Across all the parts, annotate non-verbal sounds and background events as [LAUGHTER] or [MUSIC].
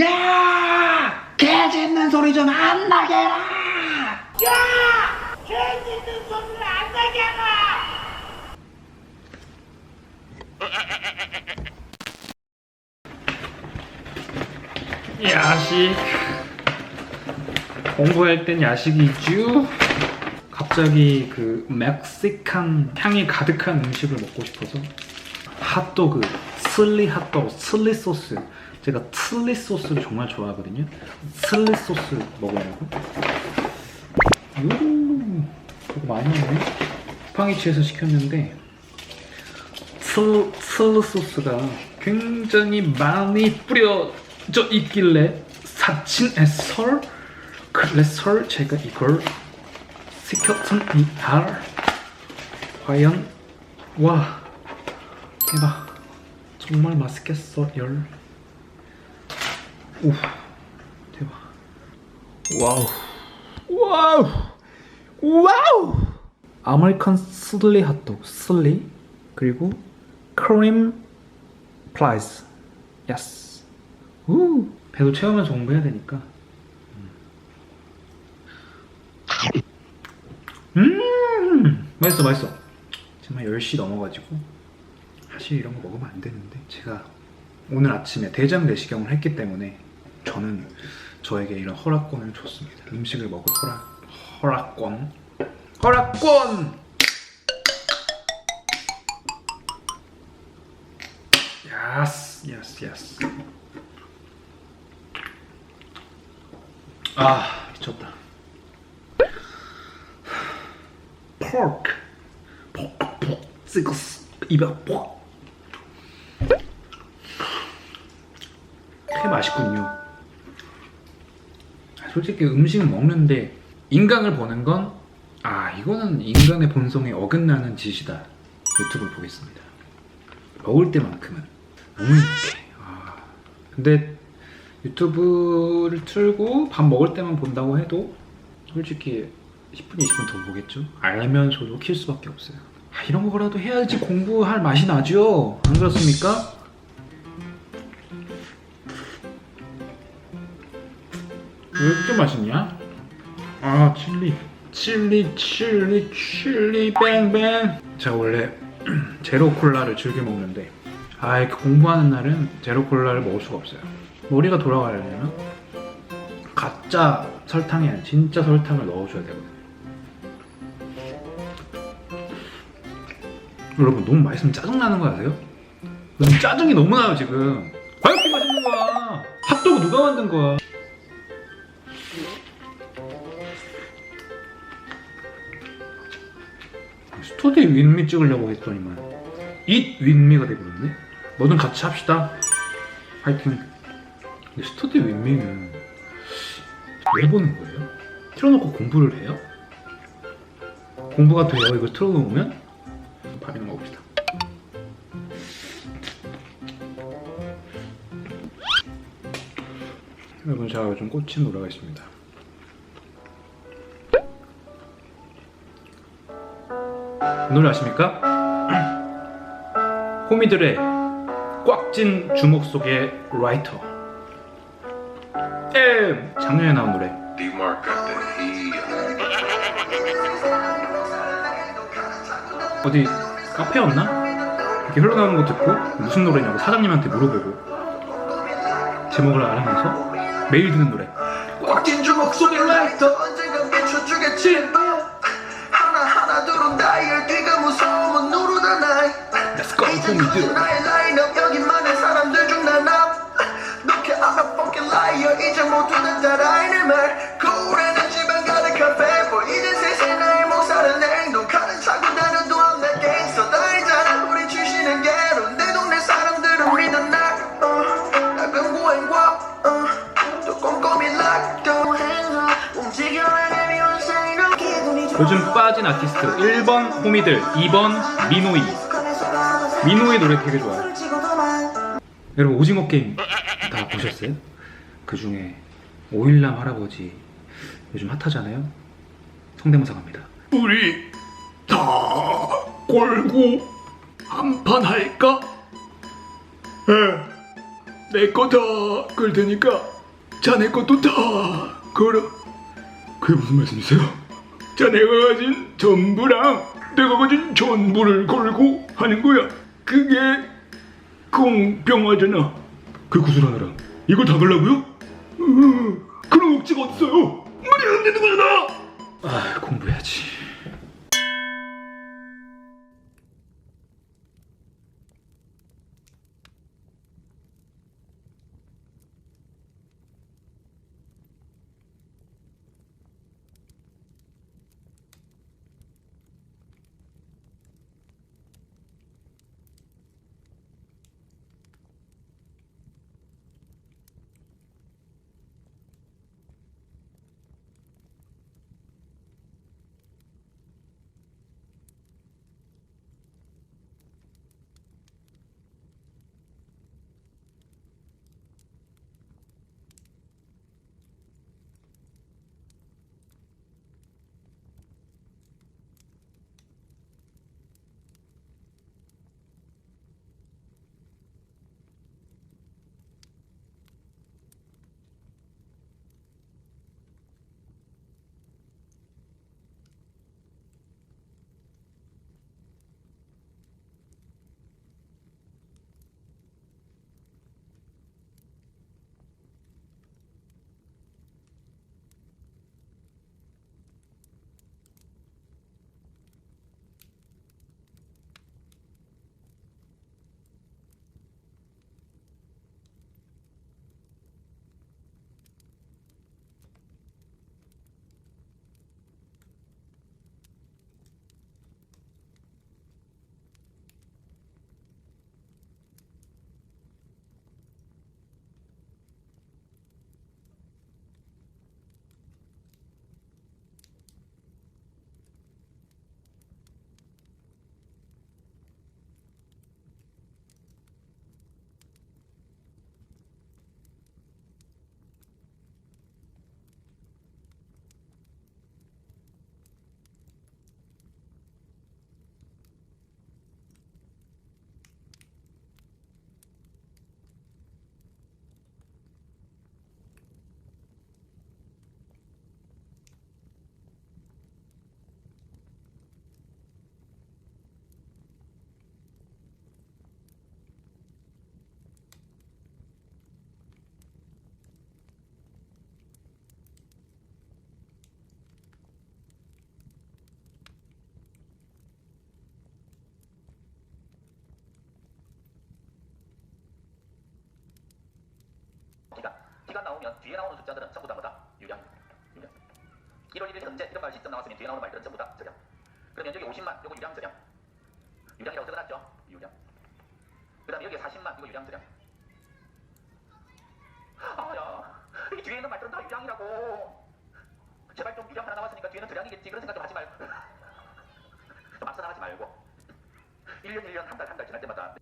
야! 개 짖는 소리 좀안 나게 해라! 야식 공부할 땐 야식이죠 갑자기 그 멕시칸 향이 가득한 음식을 먹고 싶어서 핫도그 슬리 핫도그 슬리 소스 제가 슬리 소스를 정말 좋아하거든요. 슬리 소스 먹으려고. 오 이거 많이 먹네. 쿠팡이치에서 시켰는데 슬, 슬리 소스가 굉장히 많이 뿌려져 있길래 사진에서 그래서 제가 이걸 시켰습니다 과연 와 대박. 정말 맛있겠어 열 오, 대박. 와우. 와우. 와우. 아메리칸 슬리 핫도그 슬리 그리고 크림 플라이스. 예스. 우. 배도 채우면서 공부해야 되니까. 음. 맛있어 맛있어. 정말 10시 넘어가지고 사실 이런 거 먹으면 안 되는데 제가 오늘 아침에 대장 내시경을 했기 때문에 저는 저에게 이런 허락권을 줬습니다. 음식을 먹을 허락, 허락권, 허락권. 야스, 야스, 야스. 아 미쳤다. pork, pork, pork, 찍었어. 입에. 꽤 맛있군요. 아, 솔직히 음식을 먹는데 인강을 보는 건 아, 이거는 인간의 본성에 어긋나는 짓이다. 유튜브를 보겠습니다. 먹을 때만큼은 너무 행복해. 아, 근데 유튜브를 틀고 밥 먹을 때만 본다고 해도 솔직히 10분, 20분 더 보겠죠? 알면서도 킬 수밖에 없어요. 아, 이런 거라도 해야지 공부할 맛이 나죠? 안 그렇습니까? 왜 이렇게 맛있냐? 아 칠리. 칠리 칠리 칠리 뱅뱅. 제가 원래 [CLEARS THROAT] 제로 콜라를 즐겨 먹는데 아 이렇게 공부하는 날은 제로 콜라를 먹을 수가 없어요. 머리가 돌아가려면 가짜 설탕이 아니라 진짜 설탕을 넣어줘야 되거든요. 여러분 너무 맛있으면 짜증나는 거 아세요? 너무 짜증이 너무 나요 지금. 왜 이렇게 맛있는 거야? 핫도그 누가 만든 거야 스터디 윈미 찍으려고 했더니만. 잇 윈미가 돼버렸네. 뭐든 같이 합시다. 파이팅 근데 스터디 윈미는 왜 보는 거예요? 틀어놓고 공부를 해요? 공부가 돼요. 이거 틀어놓으면 밥이나 먹읍시다. 여러분 제가 요즘 꽂힌 노래가 있습니다 이 노래 아십니까? [CLEARS THROAT] 호미들의 꽉 찐 주먹 속의 라이터 에 작년에 나온 노래. 어디 카페였나? 이렇게 흘러나오는 거 듣고 무슨 노래냐고 사장님한테 물어보고 제목을 알아면서 매일 듣는 노래 꽉 찐 주먹 속의 라이터 언젠간 비춰주겠지 요즘 빠진 아티스트 1번 호미들 2번 미노이 미노이 노래 되게 좋아요 여러분 오징어 게임 다 보셨어요? 그 중에 오일남 할아버지 요즘 핫하잖아요 성대모사 갑니다 우리 다 골고 한판 할까? 에, 내거다끌 테니까 자네 것도 다 걸어. 그게 무슨 말씀이세요? 자네가 가진 전부랑 내가 가진 전부를 걸고 하는 거야. 그게 공평하잖아. 그 구슬 하나랑 이걸 다 걸라고요? 으, 그런 억지가 어딨어요? 말이 안 되는 거잖아. 아 공부해야지 나오면 뒤에 나오는 숫자들은 전부 다 뭐다? 유량. 유량. 1월 1일 현재 이런 말이 시점 나왔으면 뒤에 나오는 말들은 전부 다 저량. 그러면 여기 50만, 이거 유량 저량. 유량이라고 적어놨죠? 유량. 그 다음에 여기에 40만, 이거 유량 저량. 아야, 이 뒤에 있는 말들은 다 유량이라고. 제발 좀 유량 하나 나왔으니까 뒤에는 저량이겠지. 그런 생각 좀 하지 말고. [LAUGHS] 좀 앞서 나가지 말고. 1년 1년 한 달 한 달 지날 때마다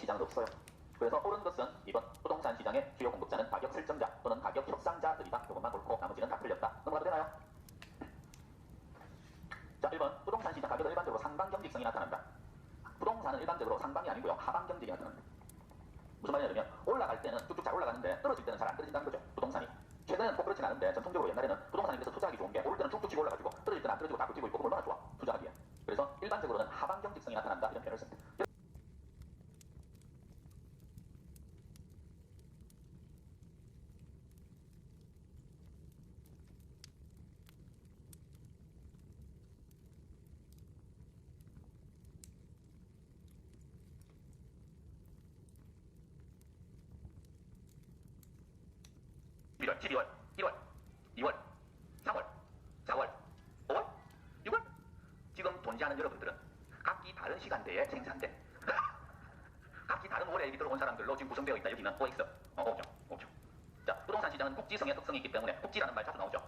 시장은 없어요. 그래서 옳은 것은 2번 부동산 시장의 주요 공급자는 가격 설정자 또는 가격 협상자들이다. 이것만 옳고 나머지는 다 틀렸다. 넘어가도 되나요? 자, 1번 부동산 시장 가격은 일반적으로 상방 경직성이 나타난다. 부동산은 일반적으로 상방이 아니고요. 하방 경직이 나타난다. 무슨 말이냐면 올라갈 때는 쭉쭉 잘 올라가는데 떨어질 때는 잘 안 떨어진다는 거죠. 부동산이. 최근에는 꼭 그렇진 않은데 전통적으로 옛날에는 부동산에 대해서 투자하기 좋은 게 오를 때는 쭉쭉 치고 올라가지고 떨어질 때는 안 떨어지고 다 버티고 있고 얼마나 좋아 투자하기에. 그래서 일반적으로는 하방 경직성이 나타난다 이런 표현을 씁니다. 일월 12월, 1월, 2월, 3월, 4월, 5월, 6월. 지금 돈지하는 여러분들은 각기 다른 시간대에 생산된 [LAUGHS] 각기 다른 월에 들어온 사람들로 지금 구성되어 있다. 여기는 OX. 어, 오죠. 오죠. 자, 부동산 시장은 국지성의 특성이 있기 때문에 국지라는 말 자주 나오죠.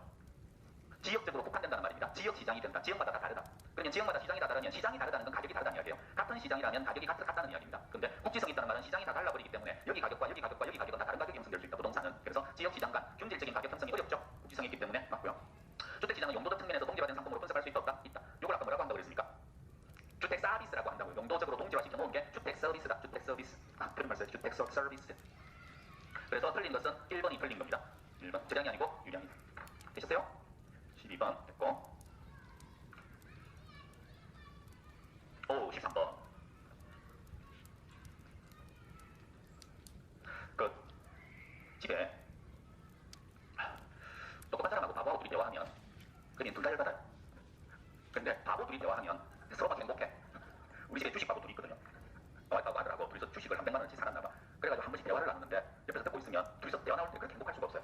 지역적으로 국한된다는 말입니다. 지역 시장이 된다. 지역마다 다 다르다. 그러면 지역마다 시장이 다 다르면 시장이 다르다는 건 가격이 다르다는 이야기예요. 같은 시장이라면 가격이 같, 같다는 이야기입니다. 근데 국지성이 있다는 말은 시장이 다 달라버리기 때문에 여기 가격과 여기 가격과 여기 가격은 다 다른 가격이 형성될 수 있다. 부동산은. 그래서 지역 시장 간 균질적인 가격 형성이 어렵죠. 국지성이 있기 때문에 맞고요. 주택 시장은 용도적 측면에서 동질화된 상품으로 분석할 수 있다 없다? 있다. 이걸 아까 뭐라고 한다고 그랬습니까? 주택 서비스라고 한다고요. 용도적으로 동질화시켜 놓은 게 주택 서비스다. 주택 서비스. 아, 틀린 말 써요. 주택 서, 서비스. 그래서 틀린 것은 1번이 틀린 겁니다. 1번. 재량이 아니고 유량이. 되셨어요? 12번 됐고. 오, 13번. 끝. 집에 똑똑한 사람하고 바보하고 둘이 대화하면 그냥 둘다 열받아요. 근데 바보 둘이 대화하면 서로가 행복해. 우리 집에 주식 바보 둘이 있거든요. 와이프하고 아들하고 둘이서 주식을 한 100만 원씩 살았나 봐. 그래가지고 한 번씩 대화를 나누는데 옆에서 듣고 있으면 둘이서 대화 나올 때 그렇게 행복할 수가 없어요.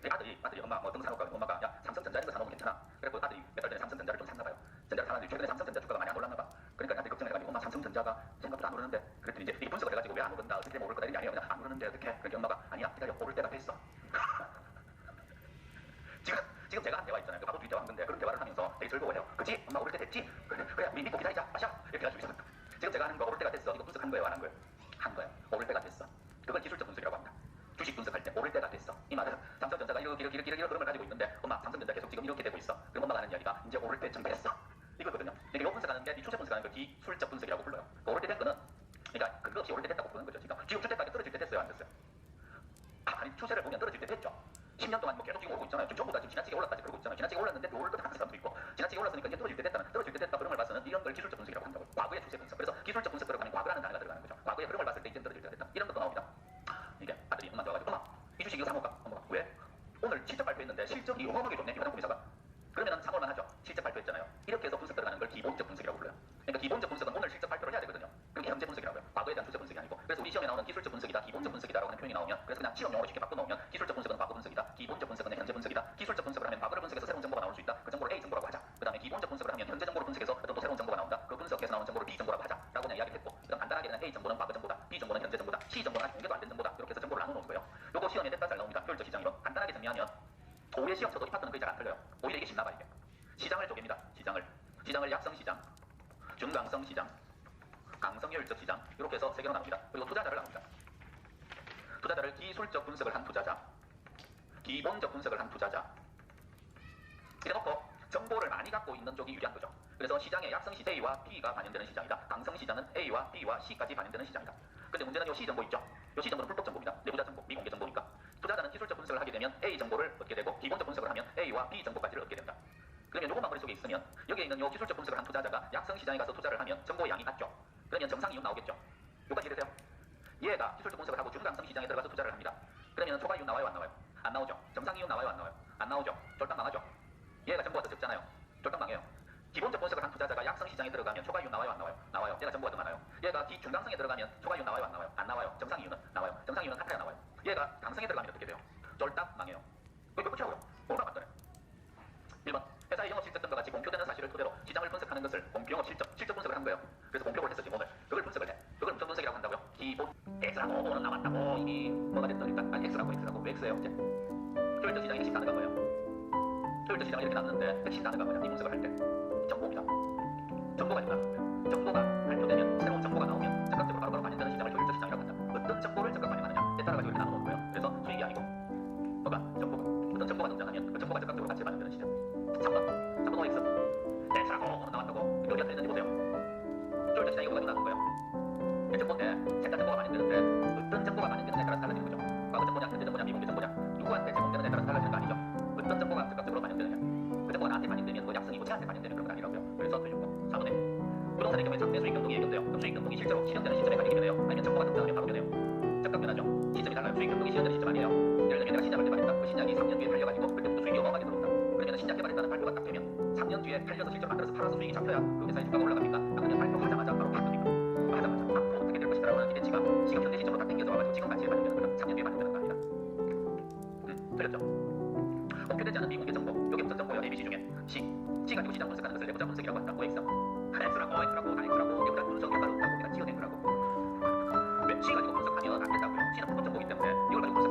내 아들이 아들이 엄마 뭐 등산 올까 엄마가 야 삼성전자 이런 거 사놓으면 괜찮아. 그래서 아들이 몇 달 전에 삼성전자를 좀 샀나 봐요. 전자를 사는데 최근에 삼성전자 주가가 많이 안 올랐나 봐. 그러니까 아들이 걱정해가지고 엄마 삼성전자가 오르는데 그랬더니 이제 이 분석을 해가지고 왜 안 오른다 어떻게 오를 거다 이런 게 아니에요. 그냥 안 오르는데 어떻게? 그러니까 엄마가 아니야 기다려 오를 때가 됐어. [LAUGHS] 지금 지금 제가 한 대화 있잖아요. 그 바보 둘이 대화 한 건데 그런 대화를 하면서 되게 즐거워해요. 그치? 엄마 오를 때 됐지? 그래, 그래 우리 믿고 기다리자. 마셔. 이렇게 해가지고. [LAUGHS] 지금 제가 하는 거 오를 때가 됐어. 이거 분석한 거예요, 안 한 거예요? 한 거예요. 오를 때가 됐어. 그걸 기술적 분석이라고 합니다. 주식 분석할 때 오를 때가 됐어. 이 말은 삼성전자가 이렇게 이렇게 이렇게 이렇게 걸 가지고 있는데 엄마 삼성전자 계속 지금 이렇게 되고 있어. 그럼 엄마가 하는 이야기가 이제 오를 때쯤 됐어. [LAUGHS] 이거거든요. 그러니까 이 분석하는 게 이 추세 분석하는 걸 기술적 분석이라고 불러요. 그 오를 때된 거는 없이 오를 때 됐다고 부르는 거죠. 지금 지금 주택 가격 떨어질 때 됐어요, 안 됐어요? 아니 추세를 보면 떨어질 때 됐죠. 10년 동안 뭐 계속 지금 오고 있잖아요. 지금 전부 다 지금 지나치게 올랐다지 그러고 있잖아요. 지나치게 올랐는데 또 오를 때 하는 사람도 있고 지나치게 올랐으니까 이제 떨어질 때 됐다는 떨어질 때 됐다 걸 봐서는 이런 걸 기술적 분석이라고 한다고. 과거의 추세 분석. 그래서 기술적 분석 들어가면 과거라는 단어가 들어가는 거죠. 과거의 흐름을 봤을 때 이제 떨어질 때가 됐다. 이런 것도 나옵니다. 이게 아들이 엄마한테 와가지고 엄마 이 주식 이거 사먹을까? 엄마가 왜? 오늘 실적 발표했는데 실적이 어마어마하게 좋네. 화장품 회사가. 그러면은 사먹을만 하죠. 실적 발표했잖아요. 이렇게 해서 분석 들어가는 걸 기본적 분석이라고 불러요. 과거에 대한 추세 분석이 아니고. 그래서 우리 시험에 나오는 기술적 분석이다, 기본적 분석이다라고 하는 표현이 나오면 그래서 그냥 시험 용어로 쉽게 바꿔 놓으면 기술적 분석은 과거 분석이다, 기본적 분석은 현재 분석이다. 기술적 분석을 하면 과거를 분석해서 새로운 정보가 나올 수 있다. 그 정보를 A 정보라고 하자. 그 다음에 기본적 분석을 하면 현재 정보를 분석해서 어떤 또 새로운 정보가 나온다. 그 분석해서 나오는 정보를 B 정보라고 하자. 라고 그냥 이야기를 했고 그럼 간단하게 그냥 A 정보는 과거 정보다, B 정보는 현재 정보다, C 정보는 아직 공개도 안 된 정보다. 이렇게 해서 정보를 나눠 놓은 거예요. 요거 시험에 냈다 잘 나옵니다. 효율적 시장 이론. 간단하게 정리하면 올해 시험 쳐도 이 파트는 거의 잘 안 틀려요. 오히려 이게 쉽나 봐 이게. 시장을 쪼갭니다. 시장을. 시장을 약성 시장, 중강성 시장, 강성효율적 시장 이렇게 해서 세 개로 나눕니다. 그리고 투자자를 나눕니다. 투자자를 기술적 분석을 한 투자자, 기본적 분석을 한 투자자. 이래 놓고 정보를 많이 갖고 있는 쪽이 유리한 거죠. 그래서 시장의 약성 시 A와 B가 반영되는 시장이다. 강성 시장은 A와 B와 C까지 반영되는 시장이다. 근데 문제는 요 C 정보 있죠? 요 C 정보는 불법 정보입니다. 내부자 정보, 미공개 정보니까. 투자자는 기술적 분석을 하게 되면 A 정보를 얻게 되고 기본적 분석을 하면 A와 B 정보까지를 얻게 된다. 그러면 요것만 머릿속에 있으면 여기에 있는 요 기술적 분석을 한 투자자가 약성 시장에 가서 투자를 하면 정보 양이 같죠. 그러면 정상 이윤 나오겠죠. 요까지 이해되세요? 얘가 기술적 분석을 하고 중강성 시장에 들어가서 투자를 합니다. 그러면 초과 이윤 나와요, 안 나와요? 안 나오죠. 정상 이윤 나와요, 안 나와요? 안 나오죠. 절단 망하죠. 얘가 정보가 더 적잖아요. 절단 망해요. 기본적 분석을 한 투자자가 약성 시장에 들어가면 초과 이윤 나와요, 안 나와요? 나와요. 얘가 정보가 더 많아요. 얘가 기 중강성에 들어가면 초과 이윤 나와요, 안 나와요? 안 나와요. 정상 이윤은 나와요. 정상 이윤은 같아야 나와요. 얘가 강성에 들어가면 어떻게 돼요? 쫄딱 망해요. 그게 끝이라고요. 뭐가 맞더래. 1번 회사의 영업 실적 등과 같이 공표되는 사실을 토대로 시장을 분석하는 것을 공표 영업 실적 실적 분석을 한 거예요. 그래서 공표를 했었지 오 나왔다고 이미 뭐가 됐더니까 아니 X라고 X라고 왜 X예요 이제 효율적 시장이 핵심 단어가 뭐예요? 효율적 시장이 이렇게 나왔는데 핵심 단어가 뭐냐? 이 분석을 할때 정보입니다. 정보가 있다. 공표되지 않은 미공개 정보, 요격전 정보연 ABC 중에 C, C가 누구 시장 분석하는 것을 내부자 분석이라고 한다. OX라고, X라고, X라고, X라고, 내부자 분석이 따로 없다고 내가 지어낸 거라고. 왜 C가 이거 분석하면 안 된다고요? C는 폭금 정보이기 때문에 이걸 가지고